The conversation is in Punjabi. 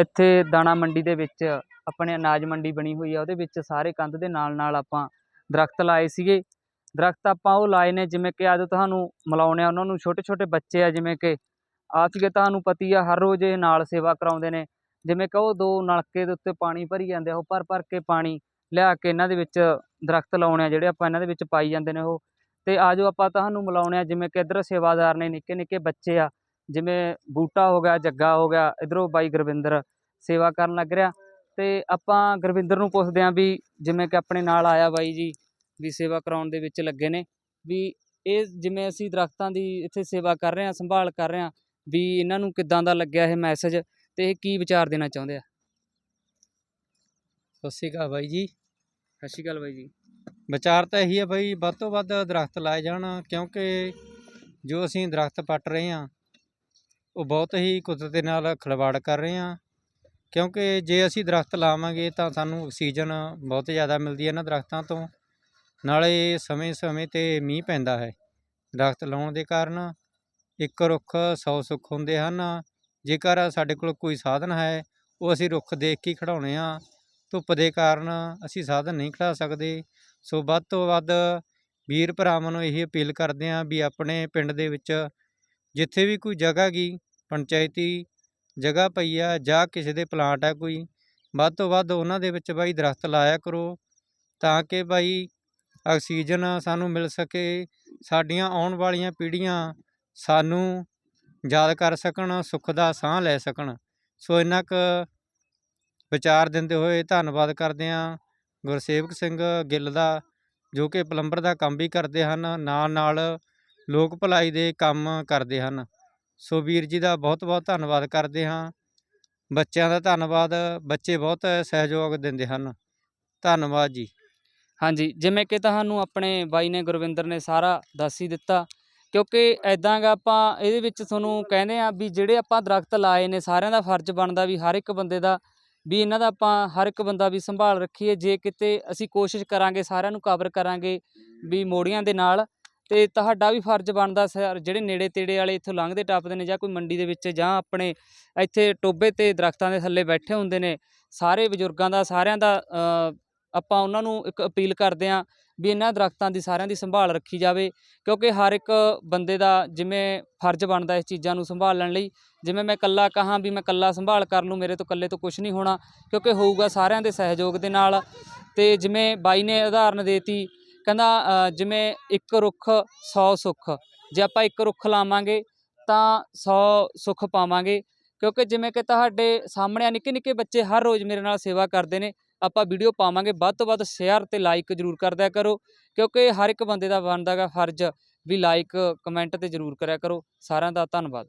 ਇੱਥੇ ਦਾਣਾ ਮੰਡੀ ਦੇ ਵਿੱਚ ਆਪਣੇ ਅਨਾਜ ਮੰਡੀ ਬਣੀ ਹੋਈ ਆ, ਉਹਦੇ ਵਿੱਚ ਸਾਰੇ ਕੰਧ ਦੇ ਨਾਲ ਨਾਲ ਆਪਾਂ ਦਰਖਤ ਲਾਏ ਸੀਗੇ। ਦਰਖਤ ਆਪਾਂ ਉਹ ਲਾਏ ਨੇ, ਜਿਵੇਂ ਕਿ ਅੱਜ ਤੁਹਾਨੂੰ ਮਿਲਾਉਣੇ ਆ, ਉਹਨਾਂ ਨੂੰ ਛੋਟੇ ਛੋਟੇ ਬੱਚੇ ਆ, ਜਿਵੇਂ ਕਿ ਆ ਸੀਗੇ, ਤੁਹਾਨੂੰ ਪਤੀ ਆ, ਹਰ ਰੋਜ਼ ਇਹ ਨਾਲ ਸੇਵਾ ਕਰਾਉਂਦੇ ਨੇ। ਜਿਵੇਂ ਕਿ ਉਹ ਦੋ ਨਲਕੇ ਦੇ ਉੱਤੇ ਪਾਣੀ ਭਰੀ ਜਾਂਦੇ ਆ, ਉਹ ਭਰ ਭਰ ਕੇ ਪਾਣੀ ਲਿਆ ਕੇ ਇਹਨਾਂ ਦੇ ਵਿੱਚ ਦਰਖਤ ਲਾਉਣੇ ਆ, ਜਿਹੜੇ ਆਪਾਂ ਇਹਨਾਂ ਦੇ ਵਿੱਚ ਪਾਈ ਜਾਂਦੇ ਨੇ ਉਹ। ਤੇ ਆਜੋ ਆਪਾਂ ਤੁਹਾਨੂੰ ਮਿਲਾਉਣੇ ਆ, ਜਿਵੇਂ ਕਿ ਇੱਧਰ ਸੇਵਾਦਾਰ ਨੇ ਨਿੱਕੇ ਨਿੱਕੇ ਬੱਚੇ ਆ ਜਿਵੇਂ ਬੂਟਾ ਹੋ ਗਿਆ ਜੱਗਾ ਹੋ ਗਿਆ ਇਧਰੋਂ ਬਾਈ ਗੁਰਵਿੰਦਰ ਸੇਵਾ ਕਰਨ ਲੱਗ ਰਿਹਾ। ਤੇ ਆਪਾਂ ਗੁਰਵਿੰਦਰ ਨੂੰ ਪੁੱਛਦੇ ਆਂ ਵੀ ਜਿਵੇਂ ਕਿ ਆਪਣੇ ਨਾਲ ਆਇਆ ਬਾਈ ਜੀ ਵੀ ਸੇਵਾ ਕਰਾਉਣ ਦੇ ਵਿੱਚ ਲੱਗੇ ਨੇ ਵੀ ਇਹ ਜਿਵੇਂ ਅਸੀਂ ਦਰਖਤਾਂ ਦੀ ਇੱਥੇ ਸੇਵਾ ਕਰ ਰਹੇ ਹਾਂ ਸੰਭਾਲ ਕਰ ਰਹੇ ਹਾਂ ਵੀ ਇਹਨਾਂ ਨੂੰ ਕਿੱਦਾਂ ਦਾ ਲੱਗਿਆ ਇਹ ਮੈਸੇਜ ਤੇ ਇਹ ਕੀ ਵਿਚਾਰ ਦੇਣਾ ਚਾਹੁੰਦੇ ਆ? ਸਤਿ ਸ਼੍ਰੀ ਅਕਾਲ ਬਾਈ ਜੀ। ਸਤਿ ਸ਼੍ਰੀ ਅਕਾਲ ਬਾਈ ਜੀ। ਵਿਚਾਰ ਤਾਂ ਇਹੀ ਹੈ ਬਾਈ ਵੱਧ ਤੋਂ ਵੱਧ ਦਰਖਤ ਲਾਏ ਜਾਣ ਕਿਉਂਕਿ ਜੋ ਅਸੀਂ ਦਰਖਤ ਪੱਟ ਰਹੇ ਹਾਂ ਉਹ ਬਹੁਤ ਹੀ ਕੁਦਰਤ ਦੇ ਨਾਲ ਖਿਲਵਾੜ ਕਰ ਰਹੇ ਹਾਂ। ਕਿਉਂਕਿ ਜੇ ਅਸੀਂ ਦਰਖਤ ਲਾਵਾਂਗੇ ਤਾਂ ਸਾਨੂੰ ਆਕਸੀਜਨ ਬਹੁਤ ਜ਼ਿਆਦਾ ਮਿਲਦੀ ਹੈ ਇਹਨਾਂ ਦਰਖਤਾਂ ਤੋਂ। ਨਾਲੇ ਸਮੇਂ-ਸਮੇਂ ਤੇ ਮੀਂਹ ਪੈਂਦਾ ਹੈ। ਦਰਖਤ ਲਾਉਣ ਦੇ ਕਾਰਨ ਇੱਕ ਰੁੱਖ 100 ਸੁੱਖ ਹੁੰਦੇ ਹਨ। ਜੇਕਰ ਸਾਡੇ ਕੋਲ ਕੋਈ ਸਾਧਨ ਹੈ, ਉਹ ਅਸੀਂ ਰੁੱਖ ਦੇਖ ਕੇ ਹੀ ਖੜਾਉਣੇ ਆ ਧੁੱਪ ਦੇ ਕਾਰਨ ਅਸੀਂ ਸਾਧਨ ਨਹੀਂ ਖੜਾ ਸਕਦੇ। ਸੋ ਵੱਧ ਤੋਂ ਵੱਧ ਵੀਰ ਭਰਾਵਾਂ ਨੂੰ ਇਹ ਅਪੀਲ ਕਰਦੇ ਹਾਂ ਵੀ ਆਪਣੇ ਪਿੰਡ ਦੇ ਵਿੱਚ ਜਿੱਥੇ ਵੀ ਕੋਈ ਜਗ੍ਹਾ ਗੀ ਪੰਚਾਇਤੀ ਜਗ੍ਹਾ ਪਈ ਆ, ਜਾਂ ਕਿਸੇ ਦੇ ਪਲਾਂਟ ਹੈ ਕੋਈ, ਵੱਧ ਤੋਂ ਵੱਧ ਉਹਨਾਂ ਦੇ ਵਿੱਚ ਬਾਈ ਦਰਖਤ ਲਾਇਆ ਕਰੋ, ਤਾਂ ਕਿ ਬਾਈ ਆਕਸੀਜਨ ਸਾਨੂੰ ਮਿਲ ਸਕੇ, ਸਾਡੀਆਂ ਆਉਣ ਵਾਲੀਆਂ ਪੀੜ੍ਹੀਆਂ ਸਾਨੂੰ ਯਾਦ ਕਰ ਸਕਣ, ਸੁੱਖ ਦਾ ਸਾਹ ਲੈ ਸਕਣ। ਸੋ ਇੰਨਾ ਕੁ ਵਿਚਾਰ ਦਿੰਦੇ ਹੋਏ ਧੰਨਵਾਦ ਕਰਦੇ ਹਾਂ ਗੁਰਸੇਵਕ ਸਿੰਘ ਗਿੱਲ ਦਾ, ਜੋ ਕਿ ਪਲੰਬਰ ਦਾ ਕੰਮ ਵੀ ਕਰਦੇ ਹਨ ਨਾਲ ਨਾਲ ਲੋਕ ਭਲਾਈ ਦੇ ਕੰਮ ਕਰਦੇ ਹਨ। ਸੋ ਵੀਰ ਜੀ ਦਾ ਬਹੁਤ ਬਹੁਤ ਧੰਨਵਾਦ ਕਰਦੇ ਹਾਂ। ਬੱਚਿਆਂ ਦਾ ਧੰਨਵਾਦ, ਬੱਚੇ ਬਹੁਤ ਸਹਿਯੋਗ ਦਿੰਦੇ ਹਨ। ਧੰਨਵਾਦ ਜੀ। ਹਾਂਜੀ, ਜਿਵੇਂ ਕਿ ਤੁਹਾਨੂੰ ਆਪਣੇ ਬਾਈ ਨੇ, ਗੁਰਵਿੰਦਰ ਨੇ ਸਾਰਾ ਦੱਸ ਹੀ ਦਿੱਤਾ, ਕਿਉਂਕਿ ਐਦਾਂ ਗਾ ਆਪਾਂ ਇਹਦੇ ਵਿੱਚ ਤੁਹਾਨੂੰ ਕਹਿੰਦੇ ਆ ਵੀ ਜਿਹੜੇ ਆਪਾਂ ਦਰਖਤ ਲਾਏ ਨੇ, ਸਾਰਿਆਂ ਦਾ ਫਰਜ਼ ਬਣਦਾ ਵੀ ਹਰ ਇੱਕ ਬੰਦੇ ਦਾ, ਵੀ ਇਹਨਾਂ ਦਾ ਆਪਾਂ ਹਰ ਇੱਕ ਬੰਦਾ ਵੀ ਸੰਭਾਲ ਰੱਖੀਏ। ਜੇ ਕਿਤੇ ਅਸੀਂ ਕੋਸ਼ਿਸ਼ ਕਰਾਂਗੇ, ਸਾਰਿਆਂ ਨੂੰ ਕਵਰ ਕਰਾਂਗੇ ਵੀ ਮੋੜੀਆਂ ਦੇ ਨਾਲ ਤੇ ਤੁਹਾਡਾ ਵੀ ਫਰਜ਼ ਬਣਦਾ ਸਰ, ਜਿਹੜੇ ਨੇੜੇ ਤੇੜੇ ਵਾਲੇ ਇੱਥੋਂ ਲੰਘਦੇ, ਟੱਪਦੇ ਨੇ ਜਾਂ ਕੋਈ ਮੰਡੀ ਦੇ ਵਿੱਚ ਜਾਂ ਆਪਣੇ ਇੱਥੇ ਟੋਬੇ ਤੇ ਦਰਖਤਾਂ ਦੇ ਥੱਲੇ ਬੈਠੇ ਹੁੰਦੇ ਨੇ, ਸਾਰੇ ਬਜ਼ੁਰਗਾਂ ਦਾ, ਸਾਰਿਆਂ ਦਾ ਆਪਾਂ ਉਹਨਾਂ ਨੂੰ ਇੱਕ ਅਪੀਲ ਕਰਦੇ ਹਾਂ ਵੀ ਇਹਨਾਂ ਦਰਖਤਾਂ ਦੀ, ਸਾਰਿਆਂ ਦੀ ਸੰਭਾਲ ਰੱਖੀ ਜਾਵੇ, ਕਿਉਂਕਿ ਹਰ ਇੱਕ ਬੰਦੇ ਦਾ ਜਿਵੇਂ ਫਰਜ਼ ਬਣਦਾ ਇਸ ਚੀਜ਼ਾਂ ਨੂੰ ਸੰਭਾਲਣ ਲਈ, ਜਿਵੇਂ ਮੈਂ ਇਕੱਲਾ ਕਹਾਂ ਵੀ ਮੈਂ ਇਕੱਲਾ ਸੰਭਾਲ ਕਰ ਲੂੰ, ਮੇਰੇ ਤੋਂ ਇਕੱਲੇ ਤੋਂ ਕੁਝ ਨਹੀਂ ਹੋਣਾ, ਕਿਉਂਕਿ ਹੋਊਗਾ ਸਾਰਿਆਂ ਦੇ ਸਹਿਯੋਗ ਦੇ ਨਾਲ, ਤੇ ਜਿਵੇਂ ਬਾਈ ਨੇ ਉਦਾਹਰਨ ਦੇਤੀ ਕਹਿੰਦਾ ਜਿਵੇਂ ਇੱਕ ਰੁੱਖ 100 ਸੁੱਖ, ਜੇ ਆਪਾਂ ਇੱਕ ਰੁੱਖ ਲਾਵਾਂਗੇ ਤਾਂ 100 ਸੁੱਖ ਪਾਵਾਂਗੇ। ਕਿਉਂਕਿ ਜਿਵੇਂ ਕਿ ਤੁਹਾਡੇ ਸਾਹਮਣੇ ਆ ਨਿੱਕੇ ਨਿੱਕੇ ਬੱਚੇ ਹਰ ਰੋਜ਼ ਮੇਰੇ ਨਾਲ ਸੇਵਾ ਕਰਦੇ ਨੇ, ਆਪਾਂ ਵੀਡੀਓ ਪਾਵਾਂਗੇ, ਵੱਧ ਤੋਂ ਵੱਧ ਸ਼ੇਅਰ ਤੇ ਲਾਈਕ ਜ਼ਰੂਰ ਕਰਦਿਆ ਕਰੋ। ਕਿਉਂਕਿ ਹਰ ਇੱਕ ਬੰਦੇ ਦਾ ਬਣਦਾ ਗਾ ਫਰਜ਼ ਵੀ ਲਾਈਕ ਕਮੈਂਟ ਤੇ ਜ਼ਰੂਰ ਕਰਿਆ ਕਰੋ। ਸਾਰਿਆਂ ਦਾ ਧੰਨਵਾਦ।